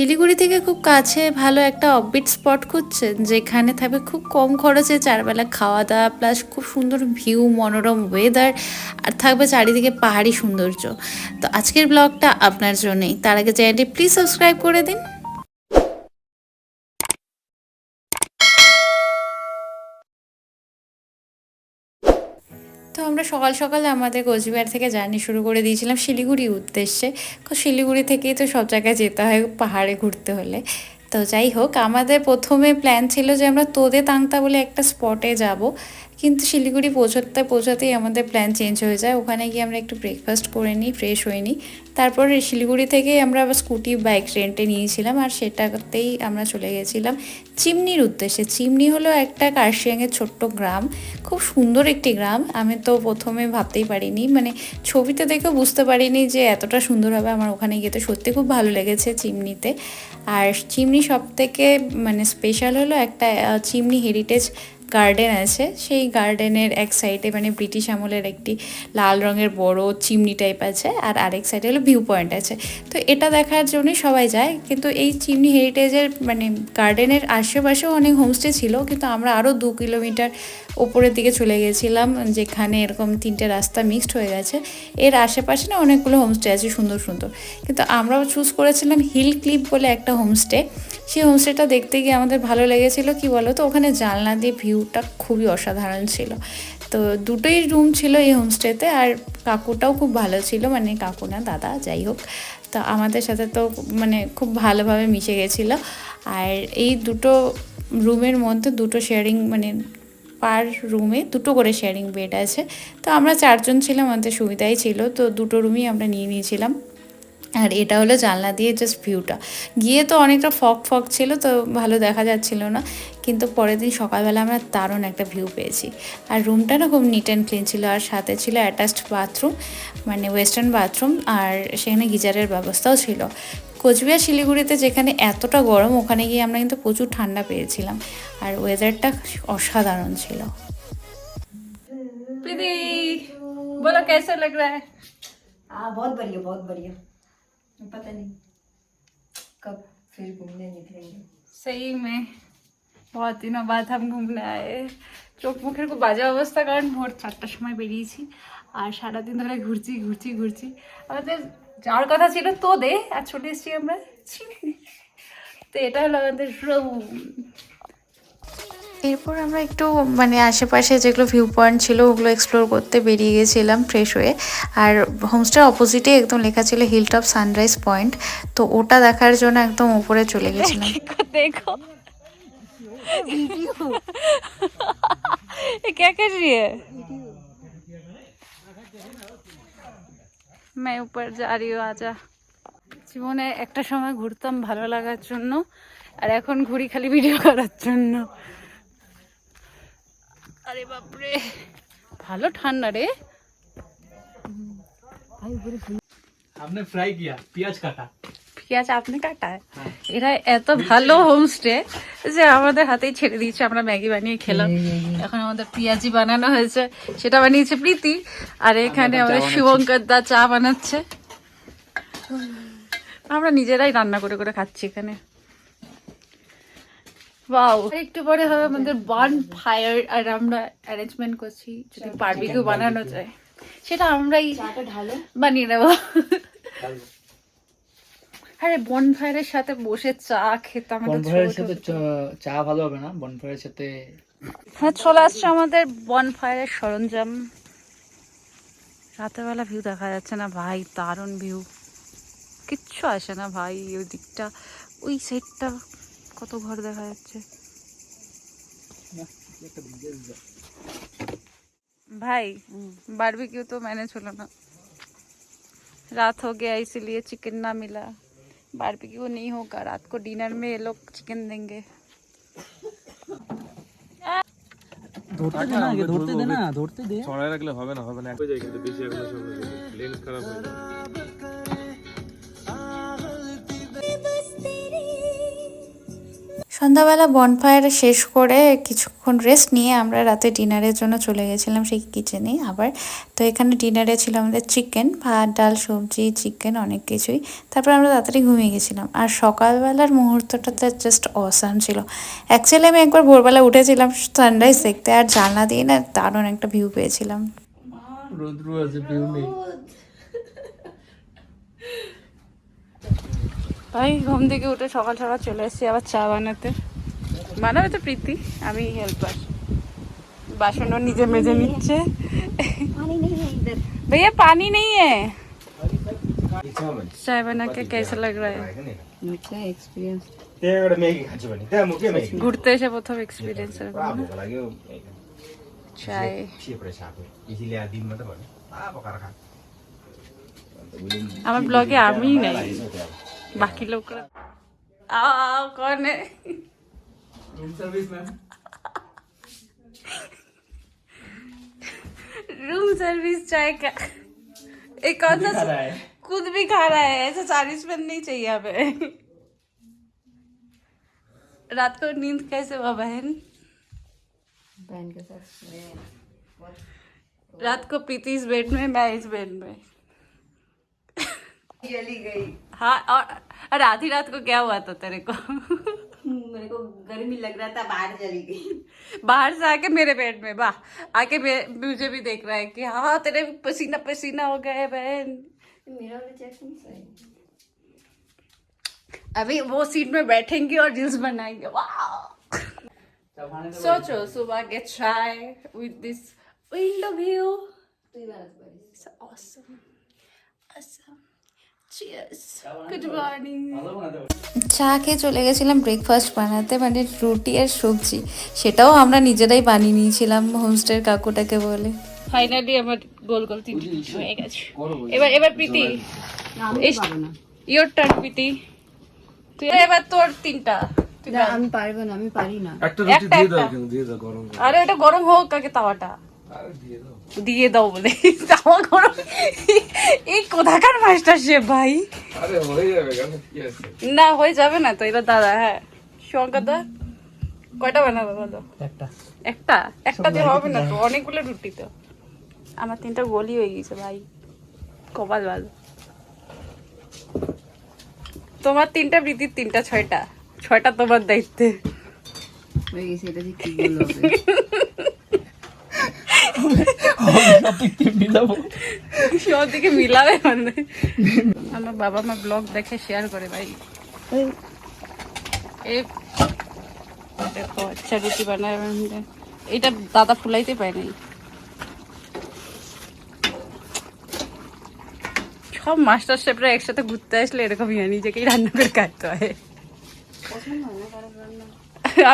শিলিগুড়ি থেকে খুব কাছে ভালো একটা অববিট স্পট খুঁজছেন, যেখানে থাকবে খুব কম খরচে চারবেলা খাওয়া দাওয়া প্লাস খুব সুন্দর ভিউ মনোরম ওয়েদার আর থাকবে চারিদিকে পাহাড়ি সৌন্দর্য। তো আজকের ব্লগটা আপনার জন্যই। তার আগে চ্যানেলটি প্লিজ সাবস্ক্রাইব করে দিন। তো আমরা সকাল সকাল আমাদের কোচবিহার থেকে জার্নি শুরু করে দিয়েছিলাম শিলিগুড়ি উদ্দেশ্যে। শিলিগুড়ি থেকেই তো সব জায়গায় যেতে হয় পাহাড়ে ঘুরতে হলে। তো যাই হোক, আমাদের প্রথমে প্ল্যান ছিল যে আমরা তোদে তাংতা বলে একটা স্পটে যাব। কিন্তু শিলিগুড়ি পৌঁছাতে পৌঁছাতেই আমাদের প্ল্যান চেঞ্জ হয়ে যায়। ওখানে গিয়ে আমরা একটু ব্রেকফাস্ট করে নিই ফ্রেশ হয়ে নিই। তারপরে শিলিগুড়ি থেকেই আমরা আবার স্কুটি বাইক রেন্টে নিয়েছিলাম আর সেটাতেই আমরা চলে গেছিলাম চিমনির উদ্দেশ্যে। চিমনি হলো একটা কার্শিয়াংয়ের ছোট্ট গ্রাম, খুব সুন্দর একটি গ্রাম। আমি তো প্রথমে ভাবতেই পারিনি মানে ছবিতে দেখেও বুঝতে পারিনি যে এতটা সুন্দর হবে আমার ওখানে গিয়ে। তো সত্যি খুব ভালো লেগেছে চিমনিতে। আর চিমনি সব থেকে মানে স্পেশাল হলো একটা চিমনি হেরিটেজ গার্ডেন আছে, সেই গার্ডেনের এক সাইডে মানে ব্রিটিশ আমলের একটি লাল রঙের বড় চিমনি টাইপ আছে আর আরেক সাইডে হলো ভিউ পয়েন্ট আছে। তো এটা দেখার জন্যই সবাই যায়, কিন্তু এই চিমনি হেরিটেজের মানে গার্ডেনের আশেপাশেও অনেক হোমস্টে ছিল, কিন্তু আমরা আরও দু কিলোমিটার ওপরের দিকে চলে গেছিলাম, যেখানে এরকম তিনটে রাস্তা মিক্সড হয়ে গেছে। এর আশেপাশে না অনেকগুলো হোমস্টে আছে সুন্দর সুন্দর। কিন্তু আমরাও চুজ করেছিলাম হিল ক্লিপ বলে একটা হোমস্টে সেই হোমস্টেটা দেখতে গিয়ে আমাদের ভালো লেগেছিল, কি বলো তো? ওখানে জানলা দিয়ে ভিউটা খুবই অসাধারণ ছিল। তো দুটোই রুম ছিল এই হোমস্টেতে আর কাকুটাও খুব ভালো ছিল মানে কাকু না দাদা, যাই হোক। তো আমাদের সাথে তো মানে খুব ভালোভাবে মিশে গেছিল। আর এই দুটো রুমের মধ্যে দুটো শেয়ারিং মানে পার রুমে দুটো করে শেয়ারিং বেড আছে। তো আমরা চারজন ছিলাম, আমাদের সুবিধাই ছিল। তো দুটো রুমই আমরা নিয়ে নিয়েছিলাম। আর এটা হলো জানলা দিয়ে জাস্ট ভিউটা গিয়ে তো অনেকটা ফক ফক ছিল তো ভালো দেখা যাচ্ছিল না। কিন্তু পরের দিন সকালবেলা আমরা দারুণ একটা ভিউ পেয়েছি। আর রুমটা না খুব নিট অ্যান্ড ক্লিন ছিল আর সাথে ছিল অ্যাটাচড বাথরুম মানে ওয়েস্টার্ন বাথরুম আর সেখানে গিজারের ব্যবস্থাও ছিল। কোচবিহার শিলিগুড়িতে যেখানে এতটা গরম ওখানে গিয়ে আমরা কিন্তু প্রচুর ঠান্ডা পেয়েছিলাম। আর ওয়েদারটা অসাধারণ ছিল। প্রীতি বলো কেসে লাগ রা হ্যাঁ বহুত বড়িয়া বহুত বড়িয়া। पता नहीं कब फिर घूमने निकलेंगे सही में बहुत दिनों बाद हम घूमने आए চোখ মুখের খুব বাজে অবস্থা কারণ ভোর চারটার সময় বেরিয়েছি আর সারাদিন ধরে ঘুরছি ঘুরছি ঘুরছি আমাদের যাওয়ার কথা ছিল তো দে আর চলে এসেছি আমরা চিনি তো এটা হলো আমাদের রুম এরপর আমরা একটু মানে আশেপাশে যেগুলো ভিউ পয়েন্ট ছিল ওগুলো এক্সপ্লোর করতে বেরিয়ে গেছিলাম ফ্রেশ হয়ে আর হোমস্টের অপোজিটে একদম লেখা ছিল হিল টপ সানরাইজ পয়েন্ট তো ওটা দেখার জন্য একদম উপরে চলে গেছিলাম देखो ये क्या कर रही है मैं ऊपर जा रही हूँ आजा জীবনে একটা সময় ঘুরতাম ভালো লাগার জন্য আর এখন ঘুরি খালি ভিডিও করার জন্য আরে বাপরে ভালো ঠান্ডা রে हमने फ्राई किया प्याज काटा পেঁয়াজ আপনি কাটায় এরা এত ভালো হোমস্টে যে আমাদের হাতেই ছেড়ে দিয়েছে আমরা ম্যাগি বানিয়ে খেলাম এখন আমাদের পেঁয়াজি বানানো হয়েছে সেটা বানিয়েছে প্রীতি আর এখানে আমাদের শুভঙ্কর দা চা বানাচ্ছে আমরা নিজেরাই রান্না করে করে খাচ্ছি এখানে বাও একটু পরে হবে আমাদের বার্ন ফায়ার আর আমরা অ্যারেঞ্জমেন্ট করছি যদি বারবিকিউ বানানো যায়। সেটা আমরাই বানিয়ে নেব। আরে বনফায়ারের সাথে বসে চা খেতাম আমাদের বনফায়ারের সাথে চা ভালো হবে না? বনফায়ারের সাথে হ্যাঁ চলে আসছে আমাদের বনফায়ারের সরঞ্জাম। রাতের বেলা ভিউ দেখা যাচ্ছে না ভাই দারুণ ভিউ কিচ্ছু আসে না ভাই ওই দিকটা ওই সাইডটা কত ঘর দেখা যাচ্ছে भाई बारबेक्यू तो मैनेज होना ना रात हो गया इसीलिए चिकन ना मिला बारबेक्यू नहीं होगा रात को डिनर में ये लोग चिकन देंगे ধরতে দে না ধরতে দে না ধরতে দে ছড়ায় রাখলে হবে না হবে না হয়ে যায় কিন্তু বেশি রাখলে সব হয়ে যাবে লেন্স খারাপ হয়ে যাবে সন্ধ্যাবেলা বনফায়ার শেষ করে কিছুক্ষণ রেস্ট নিয়ে আমরা রাতে ডিনারের জন্য চলে গেছিলাম সেই কিচেনে আবার। তো এখানে ডিনারে ছিল আমাদের চিকেন ভাত, ডাল, সবজি চিকেন অনেক কিছুই। তারপর আমরা তাড়াতাড়ি ঘুমিয়ে গেছিলাম। আর সকালবেলার মুহূর্তটা তো জাস্ট অসাম ছিল। অ্যাকচুয়ালি আমি একবার ভোরবেলা উঠেছিলাম সানরাইজ দেখতে, আর জানলা দিয়ে না দারুণ একটা ভিউ পেয়েছিলাম। রোদ্রু আছে ভিউ নেই ভাই ঘুম থেকে উঠে সকাল সকাল চলে এসেছি আবার চা বানাতে। বানাবে তো প্রীতি আমি হেল্পার বাসনও নিজে মেজে নিচ্ছে। ভাইয়া পানি নেই है বানাকে কেসে লাগ कैसा लग रहा है अच्छा আমার ব্লগে আমি নাই। बाकी लोग कौन है? रूम सर्विस रूम सर्विस चाय का एक और सा तो खुद भी खा रहा है ऐसा चालीस मिनट नहीं चाहिए अब रात को नींद कैसे हुआ बहन? बहन के साथ। रात को पीती इस बेड में मैं इस बेड में। चली गई। हाँ और आधी रात को क्या हुआ था तेरे को? मेरे को गर्मी लग रहा था बाहर चली गई। बाहर से आके मेरे बेड में वाह। आके मुझे भी देख रहा है कि हाँ तेरे पसीना पसीना हो गए बहन। मेरा वाला चेक नहीं सही अभी वो सीट में बैठेंगे और रील्स बनाएँगे। वाह। सोचो सुबह के चाय with this window view. It's awesome. Awesome. চা খেয়ে চলে গেছিলাম ব্রেকফাস্ট বানাতে মানে রুটি আর সবজি। সেটাও আমরা নিজেরাই বানিয়ে নিয়েছিলাম হোমস্টের কাকুটাকে বলে। ফাইনালি আমার গোল গোল তিনটে হয়ে গেছে। এবার এবার প্রীতি। ইয়োর টার্ন প্রীতি। তুই এবার তোর তিনটা। তুই আমি পারব না আমি পারি না। একটা রুটি একটা দিয়ে দাও একটা। দিয়ে দাও গরম আরে ওটা গরম হোক আগে তাওয়াটা। দিয়ে দাও বলে। তাওয়া গরম এই কোথাকার মাস্টার সে ভাই? কেন? না হয়ে যাবে না তো এটা দাদা হ্যাঁ। শঙ্কর দা কয়টা বানাবে বলো? একটা। একটা? একটা দিয়ে হবে না তো অনেকগুলো রুটি তো। আমার তিনটা গলি হয়ে গেছে ভাই। কপাল ভালো। তোমার তিনটা প্রীতির তিনটা ছয়টা। ছয়টা তোমার দায়িত্বে। হয়ে গেছে এটা কি বলব? সব দিকে মিলাবে মানে। আমার বাবা মা ব্লগ দেখে শেয়ার করে ভাই। দেখো আচ্ছা রুটি বানায় এটা দাদা ফুলাইতে পায় নাই। সব মাস্টার শেফরা একসাথে ঘুরতে আসলে এরকমই হয় নিজেকেই রান্না করে খাইতে হয়।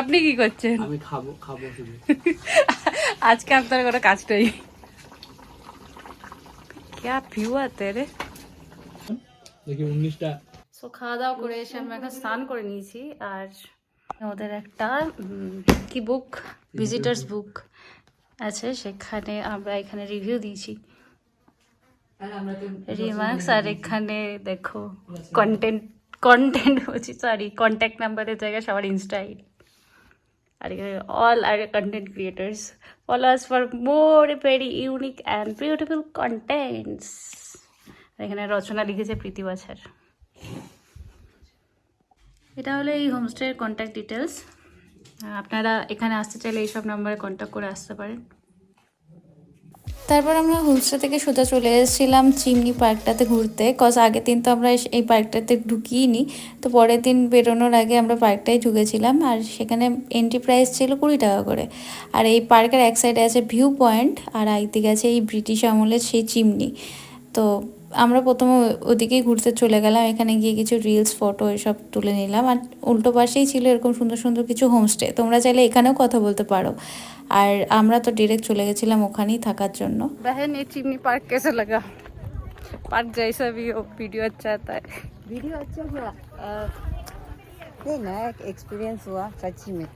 আপনি কি করছেন? আমি খাব খাব আজকে আপনার কোনো কাজ নেই। क्या ভিউ আতে রে দেখি উনিশটা। সো খাওয়া দাওয়া করে এসে আমরা এখন স্নান করে নিয়েছি আর ওদের একটা কি বুক ভিজিটার্স বুক আছে সেখানে আমরা এখানে রিভিউ দিয়েছি। রিমার্কস আর এখানে দেখো কন্টেন্ট কন্টেন্ট বলছি সরি কন্ট্যাক্ট নাম্বারের জায়গায় সবার Insta ID all are content creators follow us for more very unique and beautiful contents এখানে রচনা লিখেছে প্রীতি বাছার। এটা হলো এই হোমস্টের কন্ট্যাক্ট ডিটেলস আপনারা এখানে আসতে চাইলে এইসব নাম্বারে কন্ট্যাক্ট করে আসতে পারেন। তারপর আমরা হোমস্টে থেকে সোজা চলে এসেছিলাম চিমনি পার্কটাতে ঘুরতে কজ আগের দিন তো আমরা এই পার্কটাতে ঢুকিয়ে তো পরের দিন বেরোনোর আগে আমরা পার্কটাই ঢুকেছিলাম আর সেখানে এন্ট্রি প্রাইস ছিল কুড়ি টাকা করে। আর এই পার্কের এক সাইডে আছে ভিউ পয়েন্ট আর একদিকে আছে এই ব্রিটিশ আমলের সেই চিমনি। তো আমরা প্রথমে ওদিকেই ঘুরতে চলে গেলাম, এখানে গিয়ে কিছু রিলস ফটো এসব তুলে নিলাম। আর উল্টো পাশেই ছিল এরকম সুন্দর সুন্দর কিছু হোমস্টে তোমরা চাইলে এখানেও কথা বলতে পারো। আর আমরা তো ডিরেক্ট চলে গেছিলাম ওখানেই থাকার জন্য बहन ये चिमनी पार्क कैसा लगा पार्क जैसा भी हो वीडियो अच्छा आता है वीडियो अच्छा हुआ अ, नहीं नया एक्सपीरियंस हुआ सच्ची में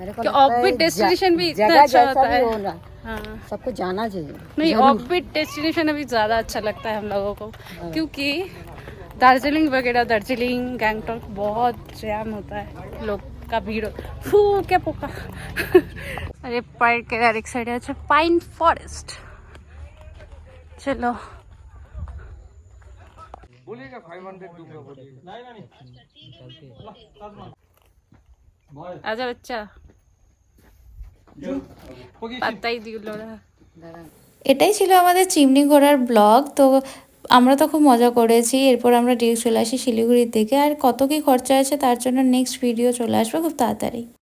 मेरे को कि लगता है offbeat जा- destination भी इतना जगह अच्छा जैसा होता भी है। हो ना हाँ सबको जाना चाहिए नहीं जरूर। ऑफ बीट डेस्टिनेशन अभी ज़्यादा अच्छा लगता है हम लोगों को क्योंकि दार्जिलिंग वगैरह दार्जिलिंग गैंगटॉक बहुत जैम होता है लोग পোকা আরে পার্কের আরেক সাইডে আছে পাইন ফরেস্ট চলো আচ্ছা বাচ্চা এটাই ছিল আমাদের চিমনি ঘোড়ার ব্লগ। তো আমরা তো খুব মজা করেছি, এরপর আমরা ডিউ চলে আসি শিলিগুড়ির দিকে, আর কত কী খরচা আছে তার জন্য নেক্সট ভিডিও চলে আসবে খুব তাড়াতাড়ি।